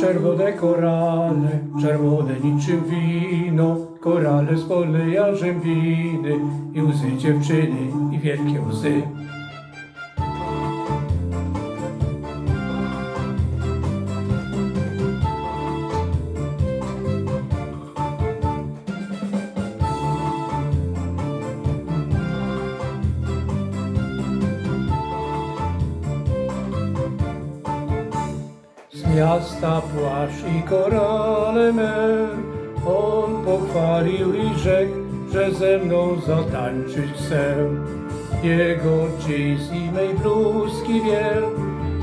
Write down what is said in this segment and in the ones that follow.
Czerwone korale, czerwone niczym wino, korale z polnej jarzębiny i łzy dziewczyny i wielkie łzy. Miasta płaszcz i korale me, on pochwalił i rzekł, że ze mną zatańczyć chcę. Jego jeans i mej bluzki wiel,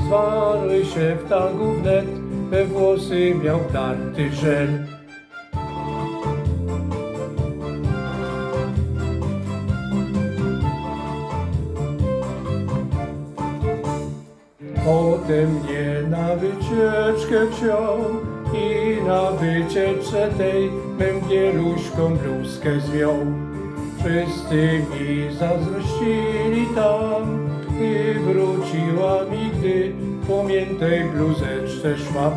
zwarły się w tangu wnet, we włosy miał wdarty żel. Potem mnie na wycieczkę wziął i na wycieczce tej męgieluszką bluzkę zwiął. Wszyscy mi zazdrościli tam i wróciła mi, gdy w pamiętej bluzeczce szłam.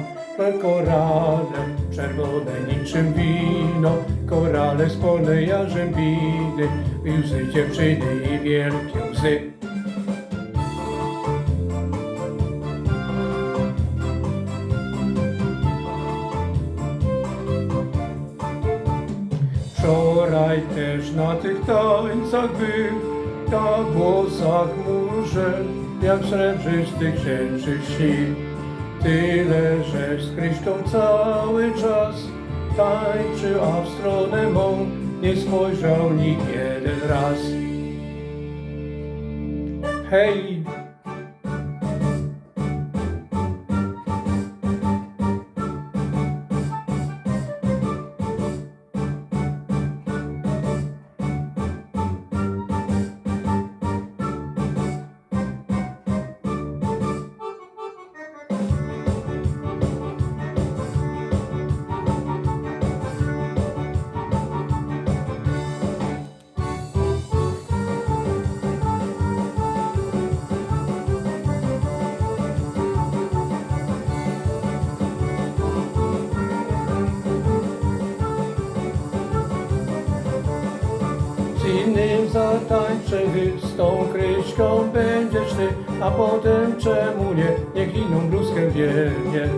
Korale czerwone niczym wino, korale z polnej jarzębiny, łzy dziewczyny i wielkie łzy. Wczoraj też na tych tańcach był, na włosach murze, jak srebrzystych księży śni. Tyle, że z Kryszką cały czas tańczył, a w stronę mą nie spojrzał ni jeden raz. Hej! Innym zatańczę z tą kryśką będziesz ty, a potem czemu nie, niech inną bluzkę wieje.